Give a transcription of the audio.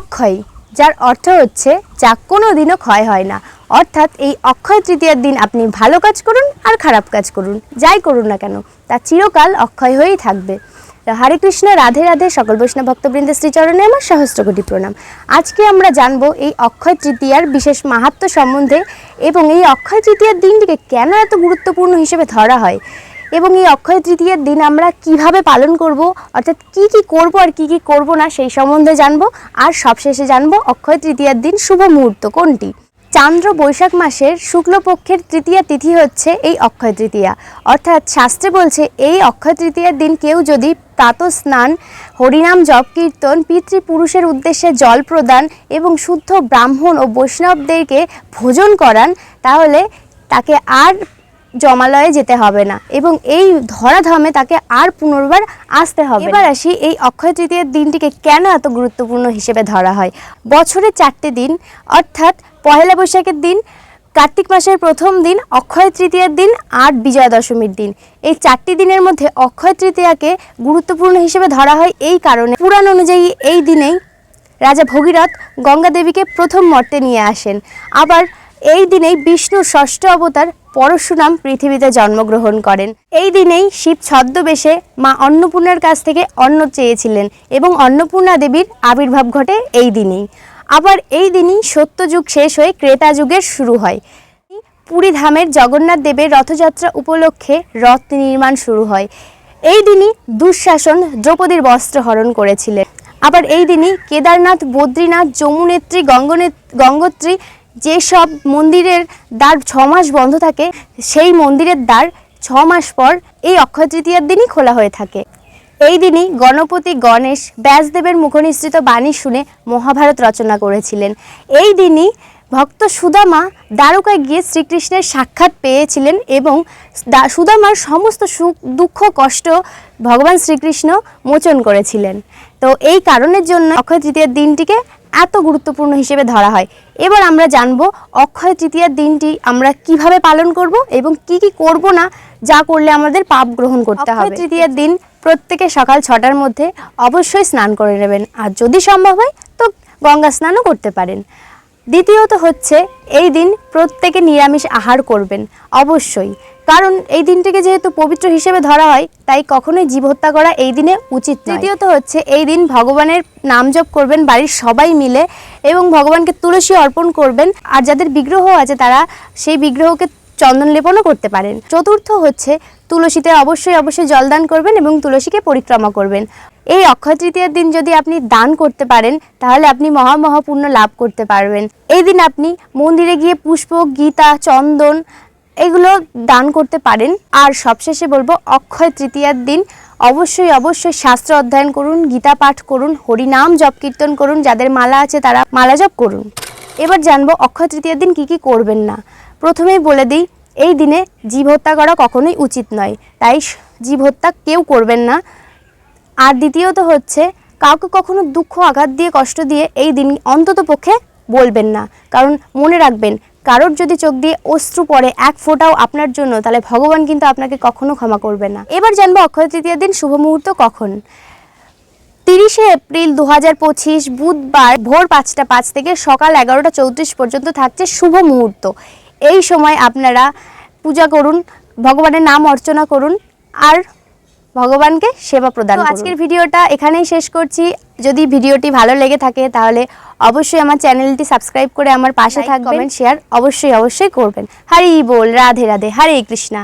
অক্ষয়, যার অর্থ হচ্ছে যা কোনো দিনও ক্ষয় হয় না। অর্থাৎ এই অক্ষয় তৃতীয়ার দিন আপনি ভালো কাজ করুন আর খারাপ কাজ করুন, যাই করুন না কেন, তা চিরকাল অক্ষয় হয়েই থাকবে। হরে কৃষ্ণ, রাধে রাধে, সকল বৈষ্ণব ভক্তবৃন্দের শ্রীচরণে আমার সহস্র কোটি প্রণাম। আজকে আমরা জানব এই অক্ষয় তৃতীয়ার বিশেষ মাহাত্ম্য সম্বন্ধে এবং এই অক্ষয় তৃতীয়ার দিনটিকে কেন এত গুরুত্বপূর্ণ হিসেবে ধরা হয়। এবং এই অক্ষয় তৃতীয়ার দিন আমরা কীভাবে পালন করব, অর্থাৎ কি কি করব আর কি কি করব না সেই সম্বন্ধে জানব। আর সবশেষে জানব অক্ষয় তৃতীয়ার দিন শুভ মুহূর্ত কোনটি? চান্দ্র বৈশাখ মাসের শুক্লপক্ষের তৃতীয়া তিথি হচ্ছে এই অক্ষয় তৃতীয়া। অর্থাৎ শাস্ত্রে বলছে, এই অক্ষয় তৃতীয়ার দিন কেউ যদি প্রাত স্নান হরিনাম, জপ, কীর্তন, পিতৃপুরুষের উদ্দেশ্যে জল প্রদান এবং শুদ্ধ ব্রাহ্মণ ও বৈষ্ণবদেরকে ভোজন করান, তাহলে তাকে আর জমালয়ে যেতে হবে না। এবং এই ধরাধামে তাকে আর পুনর্বার আসতে হবে এবার আসি এই অক্ষয় তৃতীয়ার দিনটিকে কেন এত গুরুত্বপূর্ণ হিসেবে ধরা হয়? বছরে চারটে দিন, অর্থাৎ পহেলা বৈশাখের দিন, কার্তিক মাসের প্রথম দিন, অক্ষয় তৃতীয়ার দিন আর বিজয়া দশমীর দিন। এই চারটি দিনের মধ্যে অক্ষয় তৃতীয়াকে গুরুত্বপূর্ণ হিসেবে ধরা হয় এই কারণে। পুরাণ অনুযায়ী এই দিনেই রাজা ভগীরথ গঙ্গা দেবীকে প্রথম মর্তে নিয়ে আসেন। আবার এই দিনেই বিষ্ণুর ষষ্ঠ অবতার পরশুরাম পৃথিবীতে জন্মগ্রহণ করেন। এই দিনেই শিব ছদ্মবেশে মা অন্নপূর্ণার কাছ থেকে অন্ন চেয়েছিলেন এবং অন্নপূর্ণা দেবীর আবির্ভাব ঘটে এই দিনেই। আবার এই দিনই সত্যযুগ শেষ হয়ে ক্রেতা যুগের শুরু হয়। পুরী ধামের জগন্নাথ দেবের রথযাত্রা উপলক্ষে রথ নির্মাণ শুরু হয়। এই দিনই দুঃশাসন দ্রৌপদীর বস্ত্র হরণ করেছিলেন। আবার এই দিনই কেদারনাথ, বদ্রীনাথ, যমুনেত্রী, গঙ্গনে, গঙ্গোত্রী যেসব মন্দিরের দ্বার ছ মাস বন্ধ থাকে, সেই মন্দিরের দ্বার ছ মাস পর এই অক্ষয় তৃতীয়ার দিনই খোলা হয়ে থাকে। এই দিনই গণপতি গণেশ ব্যাসদেবের মুখনিসৃত বাণী শুনে মহাভারত রচনা করেছিলেন। এই দিনই ভক্ত সুদামা দ্বারকায় গিয়ে শ্রীকৃষ্ণের সাক্ষাৎ পেয়েছিলেন এবং সুদামার সমস্ত সুখ, দুঃখ, কষ্ট ভগবান শ্রীকৃষ্ণ মোচন করেছিলেন। তো এই কারণের জন্য অক্ষয় তৃতীয়ার দিনটিকে এত গুরুত্বপূর্ণ হিসেবে ধরা হয়। এবার আমরা জানব অক্ষয় তৃতীয়ার দিনটি আমরা কীভাবে পালন করব এবং কি কি করব না যা করলে আমাদের পাপ গ্রহণ করতে হবে। তৃতীয়ার দিন প্রত্যেকে সকাল ছটার মধ্যে অবশ্যই স্নান করে নেবেন। আর যদি সম্ভব হয় তো গঙ্গা স্নানও করতে পারেন। দ্বিতীয়ত হচ্ছে, এই দিন প্রত্যেকে নিরামিষ আহার করবেন, অবশ্যই। কারণ এই দিনটিকে যেহেতু পবিত্র হিসেবে ধরা হয়, তাই কখনোই জীব হত্যা করা এই দিনে উচিত তৃতীয়ত হচ্ছে, এই দিন ভগবানের নাম জপ করবেন, বাড়ির সবাই মিলে, এবং ভগবানকে তুলসী অর্পণ করবেন, আর যাদের বিগ্রহ আছে তারা সেই বিগ্রহকে চন্দন লেপনও করতে পারেন। চতুর্থ হচ্ছে, তুলসীতে অবশ্যই অবশ্যই জলদান করবেন এবং তুলসীকে পরিক্রমা করবেন। এই অক্ষয় তৃতীয়ার দিন যদি আপনি দান করতে পারেন, তাহলে আপনি মহা মহাপুণ্য লাভ করতে পারবেন। এই দিন আপনি মন্দিরে গিয়ে পুষ্প, গীতা, চন্দন এগুলো দান করতে পারেন। আর সবশেষে বলব, অক্ষয় তৃতীয়ার দিন অবশ্যই অবশ্যই শাস্ত্র অধ্যয়ন করুন, গীতা পাঠ করুন, হরিনাম জপ কীর্তন করুন, যাদের মালা আছে তারা মালা জপ করুন। এবার জানব, অক্ষয় তৃতীয়ার দিন কি কি করবেন না? প্রথমেই বলে দিই, এই দিনে জীব হত্যা করা কখনোই উচিত নয়। তাই জীব হত্যা কেউ করবেন না। আর দ্বিতীয়ত হচ্ছে, কাউকে কখনো দুঃখ, আঘাত দিয়ে কষ্ট দিয়ে এই দিন অন্তত পক্ষে বলবেন না। কারণ মনে রাখবেন, কারোর যদি চোখ দিয়ে অশ্রু পড়ে এক ফোঁটাও আপনার জন্য, তাহলে ভগবান কিন্তু আপনাকে কখনো ক্ষমা করবে না। এবার জানব অক্ষয় তৃতীয় দিন শুভ মুহূর্ত কখন? তিরিশে এপ্রিল দু হাজার পঁচিশ বুধবার ভোর পাঁচটা পাঁচ থেকে সকাল এগারোটা চৌত্রিশ পর্যন্ত থাকছে শুভ মুহূর্ত। এই সময় আপনারা পূজা করুন, ভগবানের নাম অর্চনা করুন, আর ভগবানকে সেবা প্রদান আজকের ভিডিওটা এখানেই শেষ করছি। যদি ভিডিওটি ভালো লেগে থাকে তাহলে অবশ্যই আমার চ্যানেলটি সাবস্ক্রাইব করে আমার পাশে থাকবেন শেয়ার অবশ্যই অবশ্যই করবেন। হরি বল রাধে রাধে হরে কৃষ্ণা।